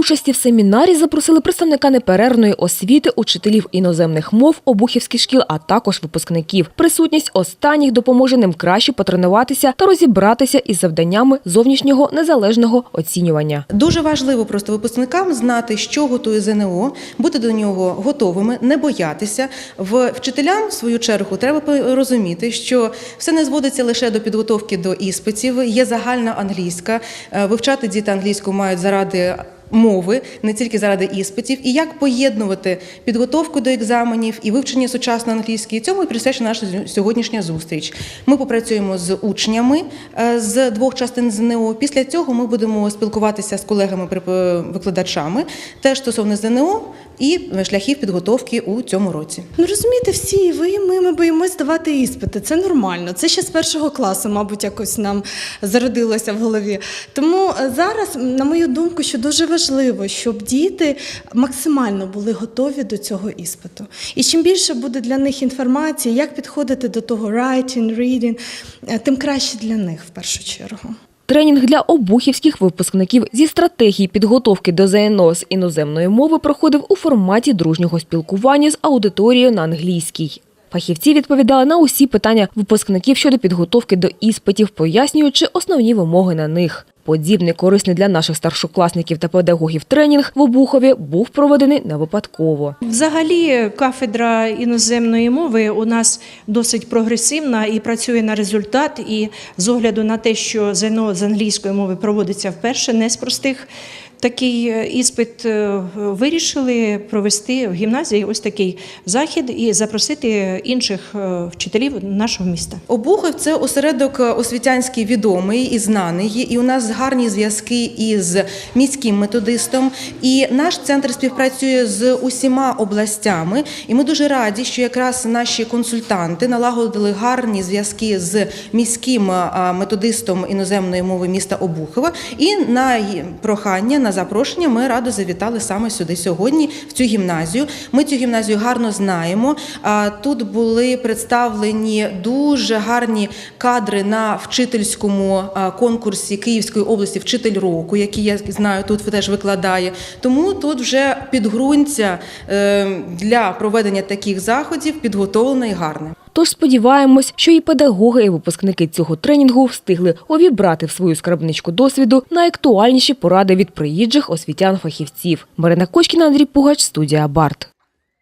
участі в семінарі запросили представника неперервної освіти, учителів іноземних мов обухівських шкіл, а також випускників. Присутність останніх допоможе ним краще потренуватися та розібратися із завданнями зовнішнього незалежного оцінювання. Дуже важливо просто випускникам знати, що готує ЗНО, бути до нього готовими, не боятися. Вчителям, в свою чергу, треба розуміти, що все не зводиться лише до підготовки до іспитів. Є загальна англійська. Е, Вивчати діти англійську мають заради. Мови не тільки заради іспитів, і як поєднувати підготовку до екзаменів і вивчення сучасної англійської. Цьому і присвячена наша сьогоднішня зустріч. Ми попрацюємо з учнями е, з двох частин ЗНО. Після цього ми будемо спілкуватися з колегами преп- викладачами теж стосовно ЗНО і шляхів підготовки у цьому році. Ну розумієте, всі ви, ми, ми боїмось давати іспити. Це нормально. Це ще з першого класу, мабуть, якось нам зародилося в голові. Тому е, зараз, на мою думку, що дуже важливо, щоб діти максимально були готові до цього іспиту. І чим більше буде для них інформації, як підходити до того writing, reading, е, тим краще для них в першу чергу. Тренінг для обухівських випускників зі стратегії підготовки до ЗНО з іноземної мови проходив у форматі дружнього спілкування з аудиторією на англійській. Фахівці відповідали на усі питання випускників щодо підготовки до іспитів, пояснюючи основні вимоги на них. Подібний корисний для наших старшокласників та педагогів тренінг в Обухові був проведений не випадково. Взагалі, кафедра іноземної мови у нас досить прогресивна і працює на результат. І з огляду на те, що ЗНО з англійської мови проводиться вперше, не з простих. Такий е, іспит е, вирішили провести в гімназії ось такий захід і запросити інших е, вчителів нашого міста. Обухов це осередок освітянський відомий і знаний. І у нас гарні зв'язки із міським методистом. І наш центр співпрацює з усіма областями. І ми дуже раді, що якраз наші консультанти налагодили гарні зв'язки з міським методистом іноземної мови міста Обухова. І на прохання, на запрошення, ми радо завітали саме сюди сьогодні, в цю гімназію. Ми цю гімназію гарно знаємо. Тут були представлені дуже гарні кадри на вчительському конкурсі Київської області Вчитель року, який я знаю, тут теж викладає. Тому тут вже підґрунтя е, для проведення таких заходів підготовлене і гарне. Тож сподіваємось, що і педагоги, і випускники цього тренінгу встигли увібрати в свою скарбничку досвіду найактуальніші поради від приїжджих освітян-фахівців. Марина Кочкіна, Андрій Пугач, студія Барт.